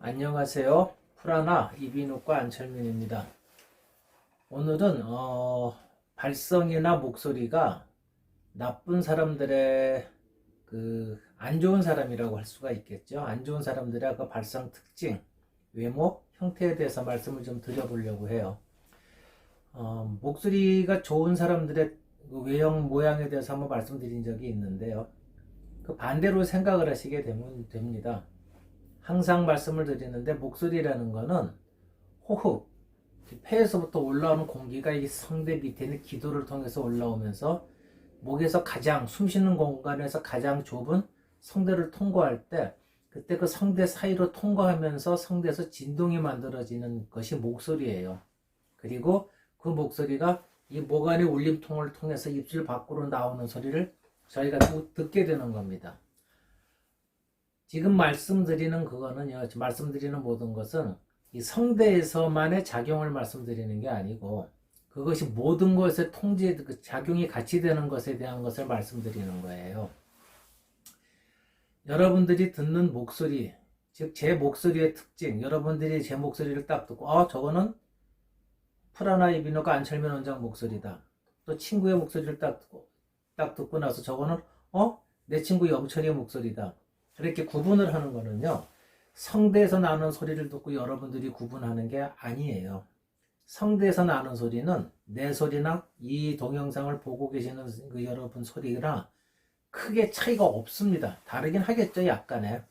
안녕하세요. 프라나 이비인후과 안철민입니다. 오늘은 어, 발성이나 목소리가 나쁜 사람들의 그 안 좋은 사람이라고 할 수가 있겠죠. 안 좋은 사람들의 그 발성 특징, 외모, 형태에 대해서 말씀을 좀 드려보려고 해요. 어, 목소리가 좋은 사람들의 그 외형 모양에 대해서 한번 말씀드린 적이 있는데요. 그 반대로 생각을 하시게 되면 됩니다. 항상 말씀을 드리는데 목소리라는 거는 호흡, 폐에서부터 올라오는 공기가 이 성대 밑에 있는 기도를 통해서 올라오면서 목에서 가장 숨 쉬는 공간에서 가장 좁은 성대를 통과할 때 그때 그 성대 사이로 통과하면서 성대에서 진동이 만들어지는 것이 목소리예요. 그리고 그 목소리가 이 목 안의 울림통을 통해서 입술 밖으로 나오는 소리를 저희가 또 듣게 되는 겁니다. 지금 말씀드리는 그거는요, 말씀드리는 모든 것은 이 성대에서만의 작용을 말씀드리는 게 아니고 그것이 모든 것의 통제, 그 작용이 같이 되는 것에 대한 것을 말씀드리는 거예요. 여러분들이 듣는 목소리, 즉 제 목소리의 특징, 여러분들이 제 목소리를 딱 듣고, 아, 저거는 프라나 이비노가 안철면 원장 목소리다. 또 친구의 목소리를 딱 듣고, 딱 듣고 나서 저거는, 어? 내 친구 영철이의 목소리다. 이렇게 구분을 하는 거는요, 성대에서 나는 소리를 듣고 여러분들이 구분하는 게 아니에요. 성대에서 나는 소리는 내 소리나 이 동영상을 보고 계시는 그 여러분 소리랑 크게 차이가 없습니다. 다르긴 하겠죠, 약간의.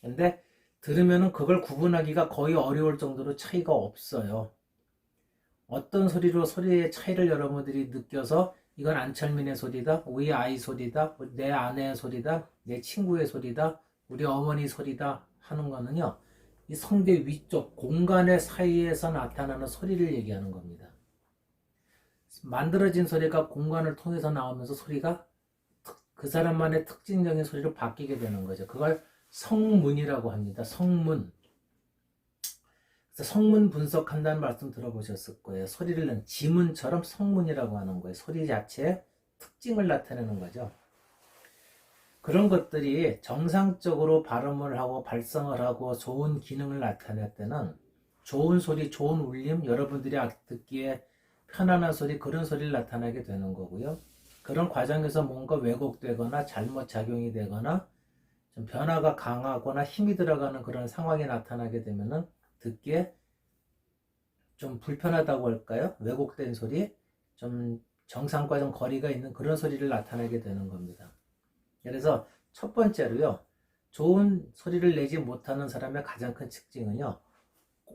근데 들으면은 그걸 구분하기가 거의 어려울 정도로 차이가 없어요. 어떤 소리로 소리의 차이를 여러분들이 느껴서 이건 안철민의 소리다, 우리 아이 소리다, 내 아내의 소리다, 내 친구의 소리다, 우리 어머니 소리다 하는 거는요. 이 성대 위쪽 공간의 사이에서 나타나는 소리를 얘기하는 겁니다. 만들어진 소리가 공간을 통해서 나오면서 소리가 그 사람만의 특징적인 소리로 바뀌게 되는 거죠. 그걸 성문이라고 합니다. 성문. 성문 분석한다는 말씀 들어보셨을 거예요. 소리를 낸 지문처럼 성문이라고 하는 거예요. 소리 자체의 특징을 나타내는 거죠. 그런 것들이 정상적으로 발음을 하고 발성을 하고 좋은 기능을 나타낼 때는 좋은 소리, 좋은 울림, 여러분들이 듣기에 편안한 소리, 그런 소리를 나타내게 되는 거고요. 그런 과정에서 뭔가 왜곡되거나 잘못 작용이 되거나 좀 변화가 강하거나 힘이 들어가는 그런 상황이 나타나게 되면은 듣기에 좀 불편하다고 할까요? 왜곡된 소리, 좀 정상과 좀 거리가 있는 그런 소리를 나타내게 되는 겁니다. 그래서 첫 번째로요, 좋은 소리를 내지 못하는 사람의 가장 큰 특징은요,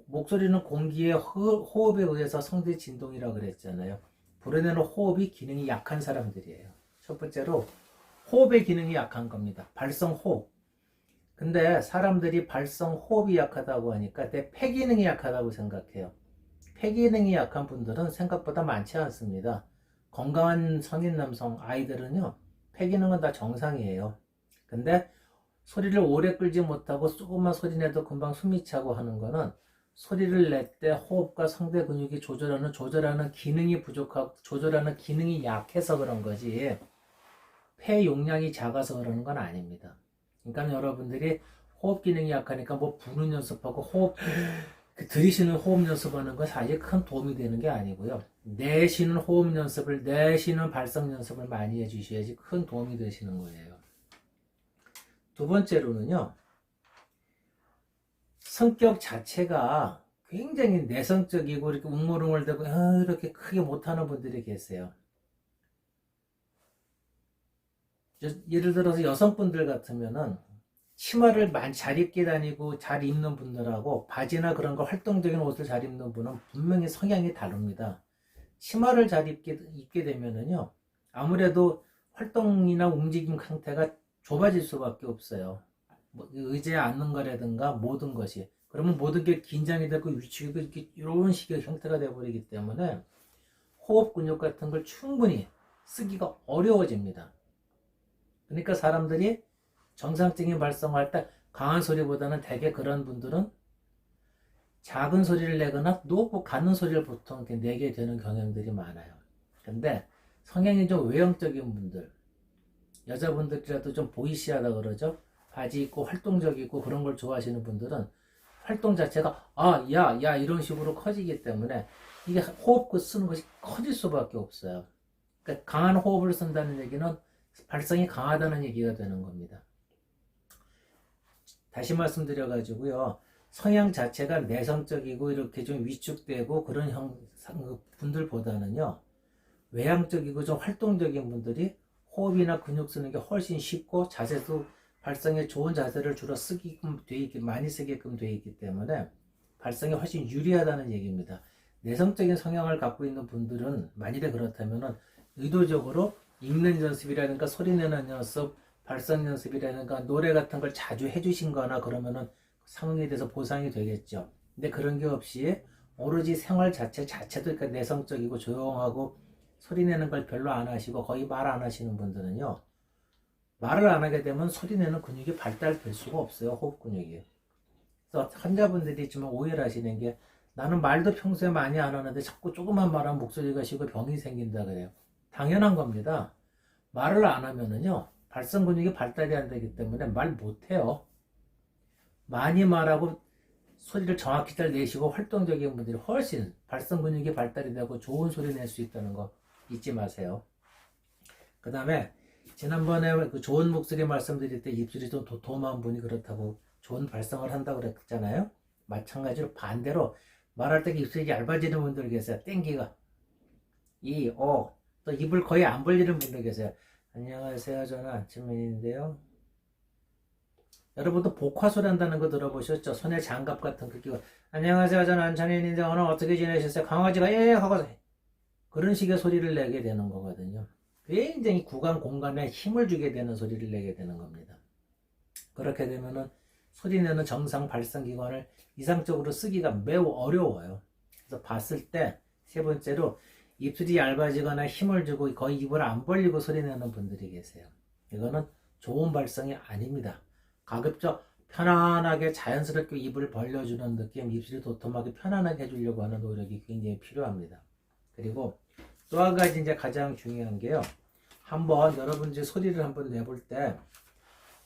목소리는 공기의 호흡에 의해서 성대 진동이라고 그랬잖아요. 불어내는 호흡이 기능이 약한 사람들이에요. 첫 번째로 호흡의 기능이 약한 겁니다. 발성 호흡. 근데 사람들이 발성 호흡이 약하다고 하니까 내 폐 기능이 약하다고 생각해요. 폐 기능이 약한 분들은 생각보다 많지 않습니다. 건강한 성인 남성 아이들은요, 폐 기능은 다 정상이에요. 근데 소리를 오래 끌지 못하고 조금만 소리 내도 금방 숨이 차고 하는 거는 소리를 낼 때 호흡과 성대 근육이 조절하는 조절하는 기능이 부족하고 조절하는 기능이 약해서 그런 거지 폐 용량이 작아서 그러는 건 아닙니다. 그러니까 여러분들이 호흡 기능이 약하니까 뭐 부는 연습하고 호흡 그 들이쉬는 호흡 연습하는 건 사실 큰 도움이 되는 게 아니고요. 내쉬는 호흡 연습을 내쉬는 발성 연습을 많이 해주셔야지 큰 도움이 되시는 거예요. 두 번째로는요. 성격 자체가 굉장히 내성적이고 이렇게 웅물웅물대고 어, 이렇게 크게 못하는 분들이 계세요. 예를 들어서 여성분들 같으면은 치마를 잘 입게 다니고 잘 입는 분들하고 바지나 그런 거 활동적인 옷을 잘 입는 분은 분명히 성향이 다릅니다. 치마를 잘 입게, 입게 되면은요, 아무래도 활동이나 움직임 상태가 좁아질 수밖에 없어요. 뭐 의자에 앉는 거라든가 모든 것이. 그러면 모든 게 긴장이 되고 위축이고 이렇게 이런 식의 형태가 되어버리기 때문에 호흡 근육 같은 걸 충분히 쓰기가 어려워집니다. 그러니까 사람들이 정상적인 발성할 때 강한 소리보다는 대개 그런 분들은 작은 소리를 내거나 높고 가는 소리를 보통 내게 되는 경향들이 많아요. 근데 성향이 좀 외형적인 분들, 여자분들이라도 좀 보이시하다 그러죠. 바지 입고 활동적이고 그런 걸 좋아하시는 분들은 활동 자체가 아, 야, 야 이런 식으로 커지기 때문에 이게 호흡 쓰는 것이 커질 수밖에 없어요. 그러니까 강한 호흡을 쓴다는 얘기는 발성이 강하다는 얘기가 되는 겁니다. 다시 말씀드려 가지고요. 성향 자체가 내성적이고 이렇게 좀 위축되고 그런 형 분들보다는요. 외향적이고 좀 활동적인 분들이 호흡이나 근육 쓰는 게 훨씬 쉽고 자세도 발성에 좋은 자세를 주로 쓰게끔 돼 있기 많이 쓰게끔 돼 있기 때문에 발성이 훨씬 유리하다는 얘기입니다. 내성적인 성향을 갖고 있는 분들은 만일에 그렇다면은 의도적으로 읽는 연습이라든가 소리 내는 연습, 발성 연습이라든가 노래 같은 걸 자주 해주신 거나 그러면은 상황에 대해서 보상이 되겠죠. 근데 그런 게 없이 오로지 생활 자체 자체도 그러니까 내성적이고 조용하고 소리 내는 걸 별로 안 하시고 거의 말 안 하시는 분들은요. 말을 안 하게 되면 소리 내는 근육이 발달될 수가 없어요. 호흡 근육이. 그래서 환자분들이 지금 오해를 하시는 게 나는 말도 평소에 많이 안 하는데 자꾸 조금만 말하면 목소리가 쉬고 병이 생긴다 그래요. 당연한 겁니다. 말을 안 하면은요. 발성 근육이 발달이 안 되기 때문에 말 못해요. 많이 말하고 소리를 정확히 잘 내시고 활동적인 분들이 훨씬 발성 근육이 발달이 되고 좋은 소리 낼 수 있다는 거 잊지 마세요. 그 다음에 지난번에 그 좋은 목소리 말씀드릴 때 입술이 좀 도톰한 분이 그렇다고 좋은 발성을 한다고 그랬잖아요. 마찬가지로 반대로 말할 때 입술이 얇아지는 분들 계세요. 땡기가. 이, 어, 또 입을 거의 안 벌리는 분들 계세요. 안녕하세요. 저는 안치민인데요. 여러분도 복화소리 한다는 거 들어보셨죠? 손에 장갑 같은 거 끼고 안녕하세요. 저는 안찬현인데 오늘 어떻게 지내셨어요? 강아지가 예 하고 그런 식의 소리를 내게 되는 거거든요. 굉장히 구강 공간에 힘을 주게 되는 소리를 내게 되는 겁니다. 그렇게 되면은 소리 내는 정상 발성 기관을 이상적으로 쓰기가 매우 어려워요. 그래서 봤을 때 세 번째로 입술이 얇아지거나 힘을 주고 거의 입을 안 벌리고 소리 내는 분들이 계세요. 이거는 좋은 발성이 아닙니다. 가급적 편안하게 자연스럽게 입을 벌려주는 느낌, 입술이 도톰하게 편안하게 해주려고 하는 노력이 굉장히 필요합니다. 그리고 또 한 가지 이제 가장 중요한 게요. 한번 여러분 이제 소리를 한번 내볼 때,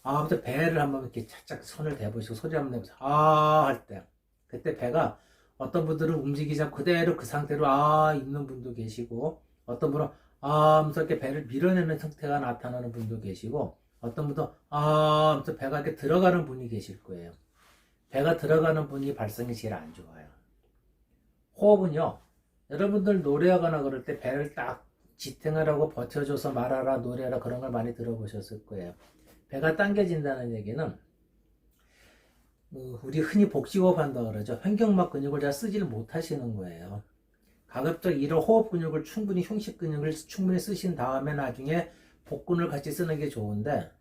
아, 아무튼 배를 한번 이렇게 살짝 손을 대보시고 소리 한번 내보세요. 아, 할 때. 그때 배가 어떤 분들은 움직이지 않고 그대로 그 상태로 아, 있는 분도 계시고, 어떤 분은 아, 하면서 이렇게 배를 밀어내는 형태가 나타나는 분도 계시고, 어떤 분도 아, 하면서 배가 이렇게 들어가는 분이 계실 거예요. 배가 들어가는 분이 발성이 제일 안 좋아요. 호흡은요, 여러분들 노래하거나 그럴 때 배를 딱 지탱을 하고 버텨줘서 말하라, 노래하라 그런 걸 많이 들어보셨을 거예요. 배가 당겨진다는 얘기는 어, 우리 흔히 복식호흡 한다 그러죠. 횡격막 근육을 잘 쓰지를 못하시는 거예요. 가급적 이런 호흡 근육을 충분히 흉식 근육을 충분히 쓰신 다음에 나중에 복근을 같이 쓰는 게 좋은데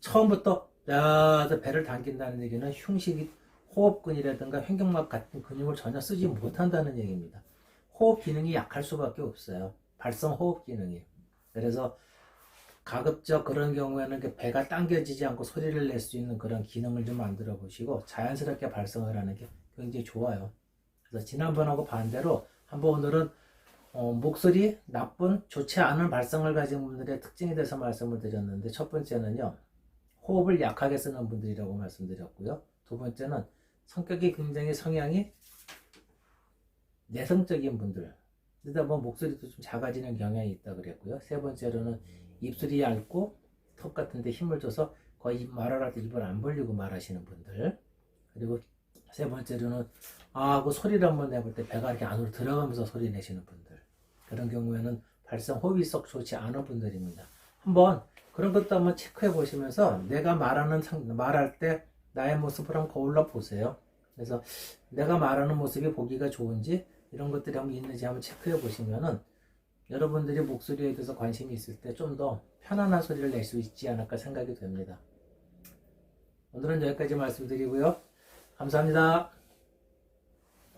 처음부터 야 배를 당긴다는 얘기는 흉식 호흡근이라든가 횡격막 같은 근육을 전혀 쓰지 못한다는 얘기입니다. 호흡 기능이 약할 수밖에 없어요. 발성 호흡 기능이. 그래서 가급적 그런 경우에는 그 배가 당겨지지 않고 소리를 낼 수 있는 그런 기능을 좀 만들어 보시고 자연스럽게 발성을 하는 게 굉장히 좋아요. 그래서 지난번하고 반대로 한번 오늘은 어, 목소리 나쁜 좋지 않은 발성을 가진 분들의 특징에 대해서 말씀을 드렸는데 첫 번째는요 호흡을 약하게 쓰는 분들이라고 말씀드렸고요 두 번째는 성격이 굉장히 성향이 내성적인 분들 그러다 보면 목소리도 좀 작아지는 경향이 있다 그랬고요 세 번째로는 입술이 얇고 턱 같은데 힘을 줘서 거의 할때 입을 안 벌리고 말하시는 분들 그리고 세 번째로는 아, 그 소리를 한번 내볼 때 배가 이렇게 안으로 들어가면서 소리 내시는 분들 그런 경우에는 발성 호흡이 썩 좋지 않은 분들입니다. 한번 그런 것도 한번 체크해 보시면서 내가 말하는 상, 말할 때 나의 모습을 한번 거울로 보세요. 그래서 내가 말하는 모습이 보기가 좋은지 이런 것들이 한번 있는지 한번 체크해 보시면은 여러분들이 목소리에 대해서 관심이 있을 때 좀 더 편안한 소리를 낼 수 있지 않을까 생각이 됩니다. 오늘은 여기까지 말씀드리고요. 감사합니다.